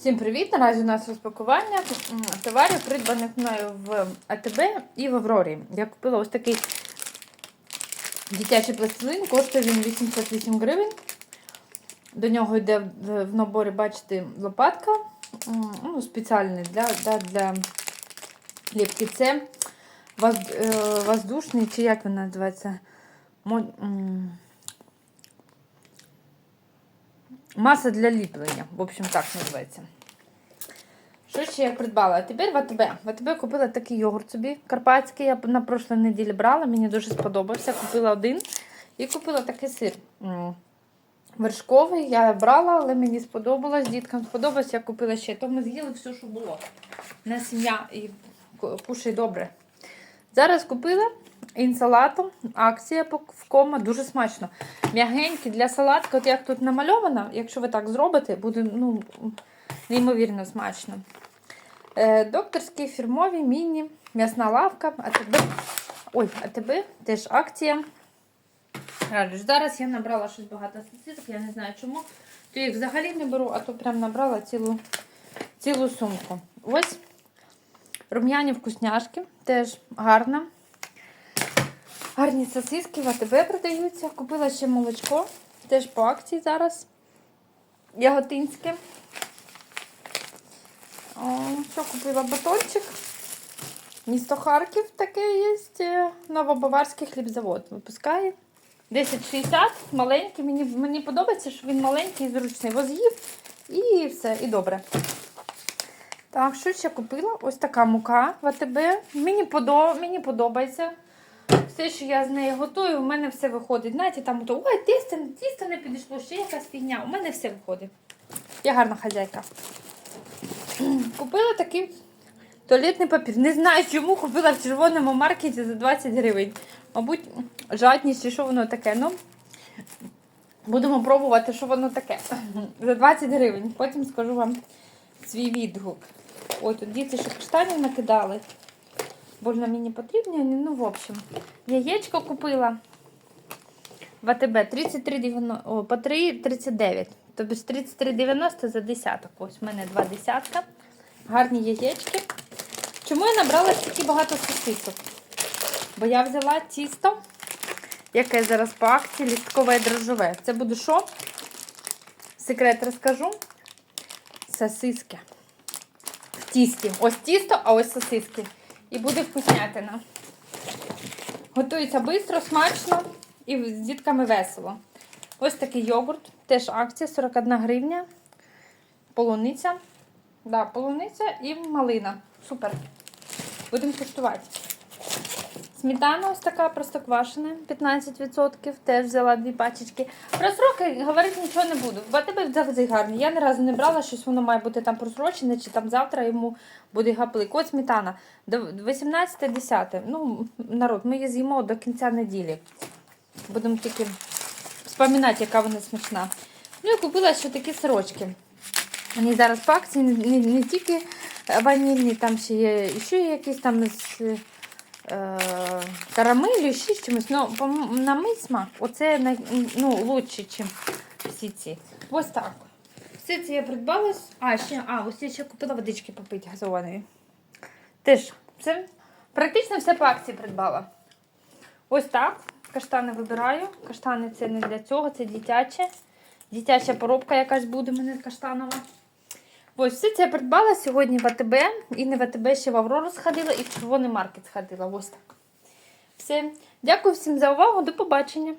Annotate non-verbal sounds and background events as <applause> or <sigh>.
Всім привіт! Наразі у нас розпакування товарів, придбаних мною в АТБ і в Аврорі. Я купила ось такий дитячий пластилин, коштує він 88 гривень. До нього йде в- наборі, бачите, лопатка ну, спеціальний для, для, для ліпки. Це е, воздушний, чи як він називається? Маса для ліплення. В общем, так називається. Що ще я придбала? А тепер в АТБ. В АТБ купила такий йогурт собі карпатський. Я на прошлій неділі брала, мені дуже сподобався. Купила один і купила такий сир. Вершковий я брала, але мені сподобалось. Діткам сподобалось, я купила ще. То ми з'їли все, що було. На сім'я і кушай добре. Зараз купила інсалату, акція в кома, дуже смачно. М'ягенький для салатки, от як тут намальовано, якщо ви так зробите, буде ну, неймовірно смачно. Е, докторські фірмові міні, м'ясна лавка, АТБ. Ой, АТБ теж акція. Радуюсь. Зараз я набрала щось багато сосисок, я не знаю чому. То їх взагалі не беру, а то прям набрала цілу, цілу сумку. Ось рум'яні вкусняшки, теж гарна. Гарні сосиски в АТБ продаються. Купила ще молочко, теж по акції зараз. Яготинське. О, що купила батончик? Місто Харків таке є. е, Новобаварський хлібзавод випускає. 10,60, маленький. Мені, мені подобається, що він маленький і зручний. Воз'їв і все, і добре. Так, що ще купила? Ось така мука в АТБ. Мені, подо... мені подобається. Все, що я з нею готую, у мене все виходить. Знаєте, там то, ой, тісто, тісто не підійшло, ще якась фігня. У мене все виходить. Я гарна хазяйка. <clears throat> Купила такий туалетний папір. Не знаю, чому купила в червоному маркеті за 20 гривень. Мабуть, жадність чи що воно таке. Ну, будемо пробувати, що воно таке. <clears throat> За 20 гривень. Потім скажу вам свій відгук. Ой, тут діти ще каштанів накидали. Больно мені потрібні, ну, в общем. Яєчко купила в АТБ 33,90, о, по 3,39. Тобто 33,90 за десяток. Ось в мене два десятка. Гарні яєчки. Чому я набрала стільки багато сосисок? Бо я взяла тісто, яке зараз по акції лісткове і дрожжове. Це буде що? Секрет розкажу. Сосиски. В тісті. Ось тісто, а ось сосиски. І буде вкуснятина. Готується швидко, смачно і з дітками весело. Ось такий йогурт. Теж акція 41 гривня. Полуниця. Да, полуниця і малина. Супер. Будемо куштувати. Сметана ось така простоквашена, 15%. Теж взяла дві пачечки. Про сроки говорити нічого не буду. В АТБ завжди гарні. Я ні разу не брала, щось воно має бути там просрочене, чи там завтра йому буде гаплик. От сметана. 18-10. Ну, народ, ми її з'їмо до кінця неділі. Будемо тільки вспоминати, яка вона смачна. Ну і купила ще такі сирочки. Вони зараз по акції не, не, не тільки ванільні, там ще є ще якісь там з карамелью, ще з чимось. Ну, на мій смак, оце ну, лучше, ніж всі ці. Ось так. Все це я придбала. А, ще, а, ось я ще купила водички попити газованої. Теж, це практично все по акції придбала. Ось так. Каштани вибираю. Каштани це не для цього, це дитяче. Дитяча поробка якась буде в мене каштанова. Ось все це я придбала сьогодні в АТБ. І не в АТБ, ще в Аврору сходила і в червоний маркет сходила. Ось так. Все. Дякую всім за увагу. До побачення.